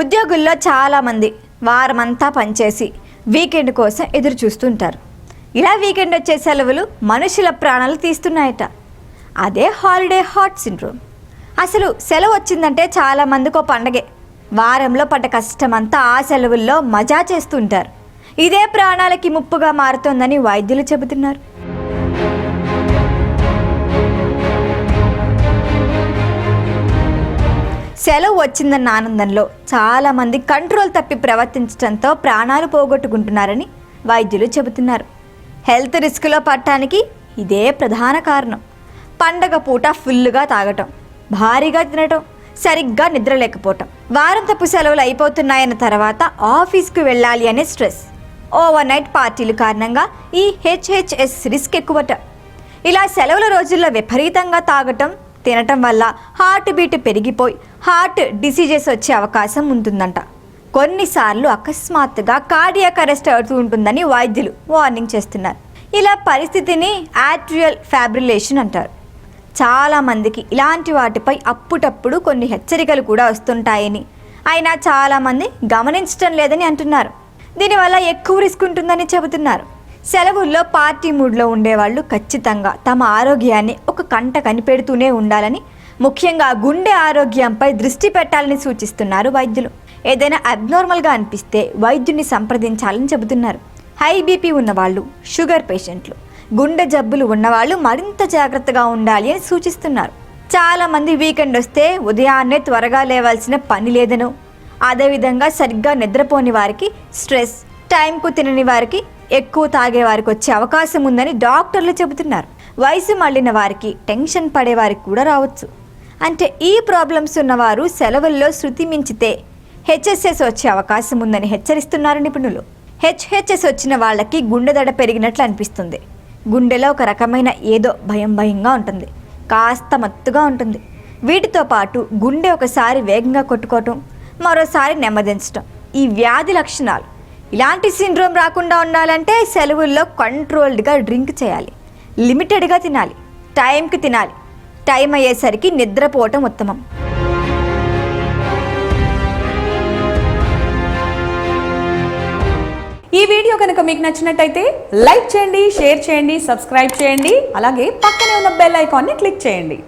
ఉద్యోగుల్లో చాలామంది వారమంతా పనిచేసి వీకెండ్ కోసం ఎదురు చూస్తుంటారు ఇలా వీకెండ్ వచ్చే సెలవులు మనుషుల ప్రాణాలు తీస్తున్నాయట. అదే హాలిడే హాట్ సిండ్రోమ్. అసలు సెలవు వచ్చిందంటే చాలామందికి ఓ పండగే. వారంలో పడ్డ కష్టమంతా ఆ సెలవుల్లో మజా చేస్తుంటారు. ఇదే ప్రాణాలకి ముప్పుగా మారుతోందని వైద్యులు చెబుతున్నారు. సెలవు వచ్చిందన్న ఆనందంలో చాలామంది కంట్రోల్ తప్పి ప్రవర్తించడంతో ప్రాణాలు పోగొట్టుకుంటున్నారని వైద్యులు చెబుతున్నారు. హెల్త్ రిస్క్లో పడటానికి ఇదే ప్రధాన కారణం. పండగ పూట ఫుల్లుగా తాగటం భారీగా తినటం సరిగ్గా నిద్ర లేకపోవటం వారం తప్పు సెలవులు అయిపోతున్నాయన్న తర్వాత ఆఫీస్కు వెళ్ళాలి అనే స్ట్రెస్. ఓవర్ నైట్ పార్టీలు కారణంగా ఈ హెచ్హెచ్ఎస్ రిస్క్ ఎక్కువట. ఇలా సెలవుల రోజుల్లో విపరీతంగా తాగటం తినటం వల్ల హార్ట్ బీట్ పెరిగిపోయి హార్ట్ డిసీజెస్ వచ్చే అవకాశం ఉంటుందంట. కొన్నిసార్లు అకస్మాత్తుగా కార్డియాక్ అరెస్ట్ అవుతూ ఉంటుందని వైద్యులు వార్నింగ్ చేస్తున్నారు. ఇలా పరిస్థితిని యాట్రియల్ ఫ్యాబ్రిలేషన్ అంటారు. చాలామందికి ఇలాంటి వాటిపై అప్పుటప్పుడు కొన్ని హెచ్చరికలు కూడా వస్తుంటాయని. అయినా చాలామంది గమనించడం లేదని అంటున్నారు. దీనివల్ల ఎక్కువ రిస్క్ ఉంటుందని చెబుతున్నారు. సెలవుల్లో పార్టీ మూడ్లో ఉండేవాళ్ళు ఖచ్చితంగా తమ ఆరోగ్యాన్ని ఒక కంట కనిపెడుతూనే ఉండాలని ముఖ్యంగా గుండె ఆరోగ్యంపై దృష్టి పెట్టాలని సూచిస్తున్నారు వైద్యులు. ఏదైనా అబ్నార్మల్గా అనిపిస్తే వైద్యుని సంప్రదించాలని చెబుతున్నారు. హై బీపీ ఉన్నవాళ్ళు షుగర్ పేషెంట్లు గుండె జబ్బులు ఉన్నవాళ్ళు మరింత జాగ్రత్తగా ఉండాలి అని సూచిస్తున్నారు. చాలామంది వీకెండ్ వస్తే ఉదయాన్నే త్వరగా లేవాల్సిన పని లేదనో. అదేవిధంగా సరిగ్గా నిద్రపోని వారికి స్ట్రెస్ టైంకు తినని వారికి ఎక్కువ తాగే వారికి వచ్చే అవకాశం ఉందని డాక్టర్లు చెబుతున్నారు. వయసు మళ్ళిన వారికి టెన్షన్ పడే వారికి కూడా రావచ్చు. అంటే ఈ ప్రాబ్లమ్స్ ఉన్నవారు సెలవుల్లో శృతి మించితే హెచ్ఎస్ఎస్ వచ్చే అవకాశం ఉందని హెచ్చరిస్తున్నారు నిపుణులు. హెచ్హెచ్ఎస్ వచ్చిన వాళ్ళకి గుండె దడ పెరిగినట్లు అనిపిస్తుంది. గుండెలో ఒక రకమైన ఏదో భయం భయంగా ఉంటుంది. కాస్త మత్తుగా ఉంటుంది. వీటితో పాటు గుండె ఒకసారి వేగంగా కొట్టుకోవటం మరోసారి నెమ్మదించటం ఈ వ్యాధి లక్షణాలు ఇలాంటి సిండ్రోమ్ రాకుండా ఉండాలంటే సెలవుల్లో కంట్రోల్డ్గా డ్రింక్ చేయాలి. లిమిటెడ్గా తినాలి. టైంకి తినాలి. టైం అయ్యేసరికి నిద్రపోవటం ఉత్తమం. ఈ వీడియో కనుక మీకు నచ్చినట్టయితే లైక్ చేయండి షేర్ చేయండి సబ్స్క్రైబ్ చేయండి. అలాగే పక్కనే ఉన్న బెల్ ఐకాన్ని క్లిక్ చేయండి.